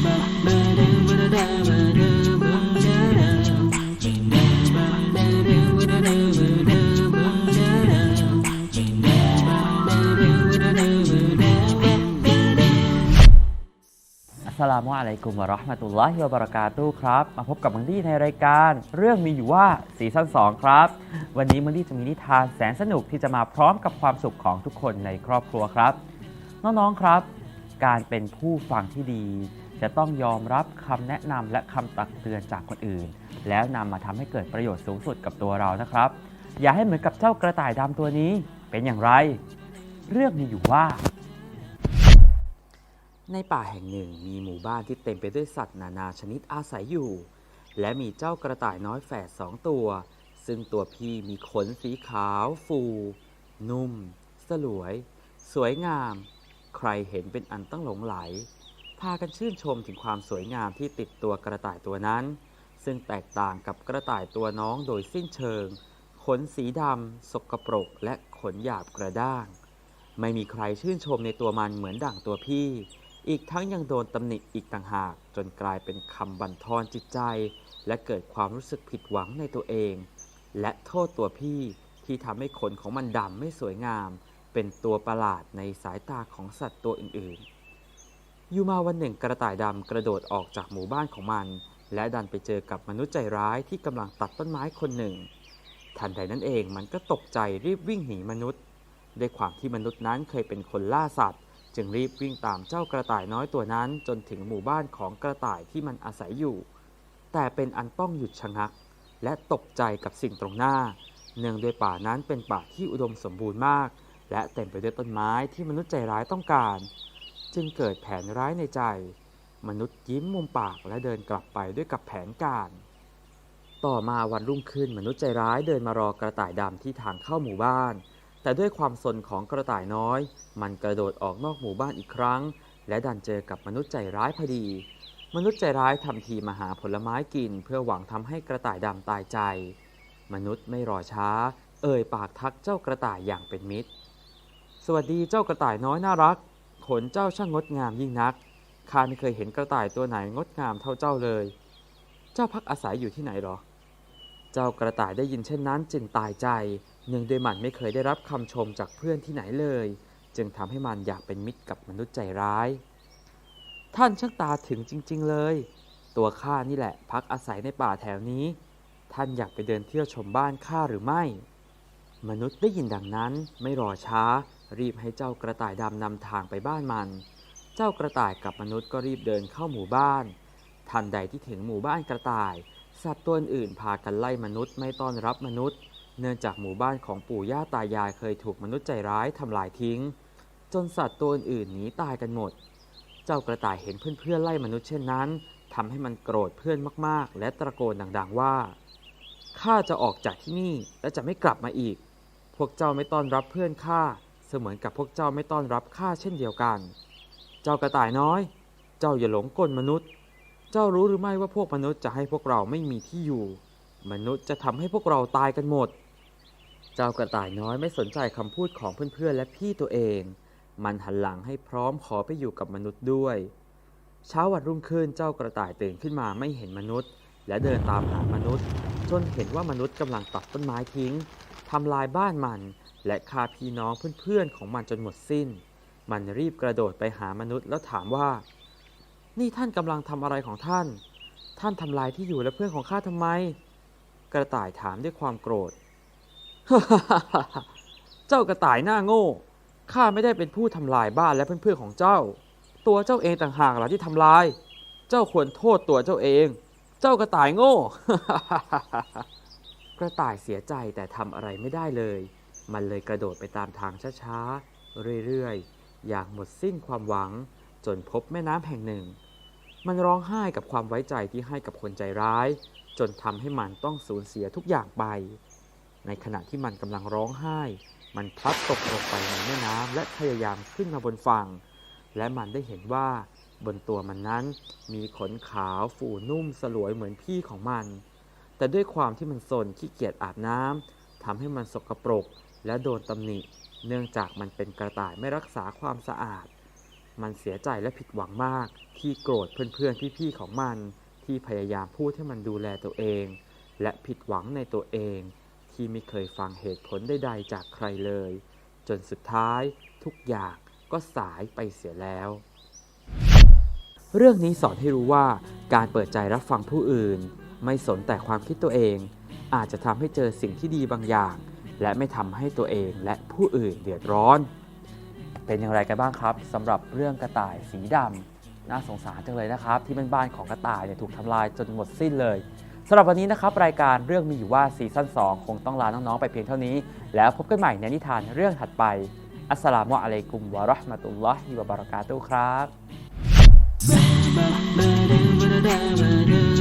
สลามุอะลัยกุมวะเราะห์มะตุลลอฮิวะบะเราะกาตุฮ์ครับ มาพบกับมังดี้ในรายการเรื่องมีอยู่ว่าซีซั่น2ครับ วันนี้มังดี้จะมีนิทานแสนสนุกที่จะมาพร้อมกับความสุขของทุกคนในครอบครัวครับ น้องๆครับ การเป็นผู้ฟังที่ดี จะต้องยอมรับคำแนะนำและคำตักเตือนจากคนอื่น แล้วนำมาทำให้เกิดประโยชน์สูงสุดกับตัวเรานะครับ อย่าให้เหมือนกับเจ้ากระต่ายดำตัวนี้เป็นอย่างไร เรื่องมีอยู่ว่า ในป่าแห่งหนึ่งมีหมู่บ้านที่เต็มไปด้วยสัตว์นานาชนิดอาศัยอยู่ และมีเจ้ากระต่ายน้อยแฝดสองตัว ซึ่งตัวพี่มีขนสีขาว ฟู นุ่ม สลวย สวยงาม ใครเห็นเป็นอันต้องหลงไหล พากันชื่นชมถึงความสวยงามที่ติดตัวกระต่ายตัวนั้น ซึ่งแตกต่างกับกระต่ายตัวน้องโดยสิ้นเชิง ขนสีดำสกปรกและขนหยาบกระด้าง ไม่มีใครชื่นชมในตัวมันเหมือนดั่งตัวพี่ อีกทั้งยังโดนตำหนิอีกต่างหาก จนกลายเป็นคำบั่นทอนจิตใจ และเกิดความรู้สึกผิดหวังในตัวเอง และโทษตัวพี่ที่ทำให้ขนของมันดำไม่สวยงาม เป็นตัวประหลาดในสายตาของสัตว์ตัวอื่นๆ อยู่มาวันหนึ่งกระต่ายดำกระโดดออกจากหมู่บ้านของมัน และดันไปเจอกับมนุษย์ใจร้ายที่กำลังตัดต้นไม้คนหนึ่ง ทันใดนั้นเองมันก็ตกใจรีบวิ่งหนีมนุษย์ ด้วยความที่มนุษย์นั้นเคยเป็นคนล่าสัตว์ จึงรีบวิ่งตามเจ้ากระต่ายน้อยตัวนั้นจนถึงหมู่บ้านของกระต่ายที่มันอาศัยอยู่ แต่เป็นอันต้องหยุดชะงัก และตกใจกับสิ่งตรงหน้า เนื่องด้วยป่านั้นเป็นป่าที่อุดมสมบูรณ์มาก และเต็มไปด้วยต้นไม้ที่มนุษย์ใจร้ายต้องการ จึงเกิดแผนร้ายในใจ มนุษย์ยิ้มมุมปากและเดินกลับไปด้วยกับแผนการ ต่อมาวันรุ่งขึ้นมนุษย์ใจร้ายเดินมารอกระต่ายดำที่ทางเข้าหมู่บ้าน แต่ด้วยความสนของกระต่ายน้อย มันกระโดดออกนอกหมู่บ้านอีกครั้ง และดันเจอกับมนุษย์ใจร้ายพอดี มนุษย์ใจร้ายทำทีมาหาผลไม้กิน เพื่อหวังทำให้กระต่ายดำตายใจ มนุษย์ไม่รอช้า เอ่ยปากทักเจ้ากระต่ายอย่างเป็นมิตร สวัสดีเจ้ากระต่ายน้อยน่ารัก ขนเจ้าช่างงดงามยิ่งนัก ข้าไม่เคยเห็นกระต่ายตัวไหนงดงามเท่าเจ้าเลย เจ้าพักอาศัยอยู่ที่ไหนหรอ เจ้ากระต่ายได้ยินเช่นนั้นจึงตายใจ เนื่องด้วยมันไม่เคยได้รับคำชมจากเพื่อนที่ไหนเลย จึงทำให้มันอยากเป็นมิตรกับมนุษย์ใจร้าย ท่านช่างตาถึงจริง ๆ เลย ตัวข้านี่แหละพักอาศัยในป่าแถวนี้ ท่านอยากไปเดินเที่ยวชมบ้านข้าหรือไม่ มนุษย์ได้ยินดังนั้นไม่รอช้า รีบให้เจ้ากระต่ายดำนำทางไปบ้านมัน เจ้ากระต่ายกับมนุษย์ก็รีบเดินเข้าหมู่บ้าน ทันใดที่ถึงหมู่บ้านกระต่าย สัตว์ตัวอื่นพากันไล่มนุษย์ไม่ต้อนรับมนุษย์ เนื่องจากหมู่บ้านของปู่ย่าตายายเคยถูกมนุษย์ใจร้ายทำลายทิ้ง จนสัตว์ตัวอื่นหนีตายกันหมด เจ้ากระต่ายเห็นเพื่อนๆไล่มนุษย์เช่นนั้นทำให้มันโกรธเพื่อนมากๆ และตะโกนดังๆว่าข้าจะออกจากที่นี่และจะไม่กลับมาอีก พวกเจ้าไม่ต้อนรับเพื่อนข้า เสมือนกับพวกเจ้าไม่ต้อนรับข้าเช่นเดียวกัน เจ้ากระต่ายน้อย เจ้าอย่าหลงกลมนุษย์ เจ้ารู้หรือไม่ว่าพวกมนุษย์จะให้พวกเราไม่มีที่อยู่ มนุษย์จะทำให้พวกเราตายกันหมด เจ้ากระต่ายน้อยไม่สนใจคำพูดของเพื่อนๆและพี่ตัวเอง มันหันหลังให้พร้อมขอไปอยู่กับมนุษย์ด้วย เช้าวันรุ่งขึ้นเจ้ากระต่ายตื่นขึ้นมาไม่เห็นมนุษย์ และเดินตามหามนุษย์ จนเห็นว่ามนุษย์กำลังตัดต้นไม้ทิ้ง ทำลายบ้านมัน และฆ่าพี่น้องเพื่อนๆของมันจนหมดสิ้น มันรีบกระโดดไปหามนุษย์แล้วถามว่า นี่ท่านกำลังทำอะไรของท่าน ท่านทำลายที่อยู่และเพื่อนของข้าทำไม กระต่ายถามด้วยความโกรธ เจ้ากระต่ายหน้าโง่ ข้าไม่ได้เป็นผู้ทำลายบ้านและเพื่อนๆของเจ้า ตัวเจ้าเองต่างหากหล่ะที่ทำลาย เจ้าควรโทษตัวเจ้าเอง เจ้ากระต่ายโง่ กระต่ายเสียใจแต่ทำอะไรไม่ได้เลย มันเลยกระโดดไปตามทางช้าๆ เรื่อยๆ อย่างหมดสิ้นความหวัง จนพบแม่น้ำแห่งหนึ่ง มันร้องไห้กับความไว้ใจที่ให้กับคนใจร้าย จนทำให้มันต้องสูญเสียทุกอย่างไป ในขณะที่มันกำลังร้องไห้ มันพลัดตกลงไปในแม่น้ำและพยายามขึ้นมาบนฝั่ง และมันได้เห็นว่าบนตัวมันนั้นมีขนขาว ฟูนุ่มสลวยเหมือนพี่ของมัน แต่ด้วยความที่มันสนขี้เกียจอาบน้ำทำให้มันสกปรก และโดนตำหนิ เนื่องจากมันเป็นกระต่ายไม่รักษาความสะอาด มันเสียใจและผิดหวังมาก ที่โกรธเพื่อนๆพี่ๆของมัน ที่พยายามพูดให้มันดูแลตัวเอง และผิดหวังในตัวเอง ที่ไม่เคยฟังเหตุผลใดๆจากใครเลย จนสุดท้ายทุกอย่างก็สายไปเสียแล้ว เรื่องนี้สอนให้รู้ว่าการเปิดใจรับฟังผู้อื่น ไม่สนแต่ความคิดตัวเอง อาจจะทำให้เจอสิ่งที่ดีบางอย่าง และไม่ทำให้ตัวเองและผู้อื่นเดือดร้อน เป็นอย่างไรกันบ้างครับสำหรับเรื่องกระต่ายสีดำน่าสงสารจังเลยนะครับ ที่เป็นบ้านของกระต่ายเนี่ยถูกทำลายจนหมดสิ้นเลยสำหรับวันนี้นะครับรายการเรื่องมีอยู่ว่าซีซั่น2คงต้องลาน้องๆไปเพียงเท่านี้ แล้วพบกันใหม่ในนิทานเรื่องถัดไป อัสสลามุอะลัยกุมวะราะห์มะตุลลอฮิวะบะเราะกาตุครับ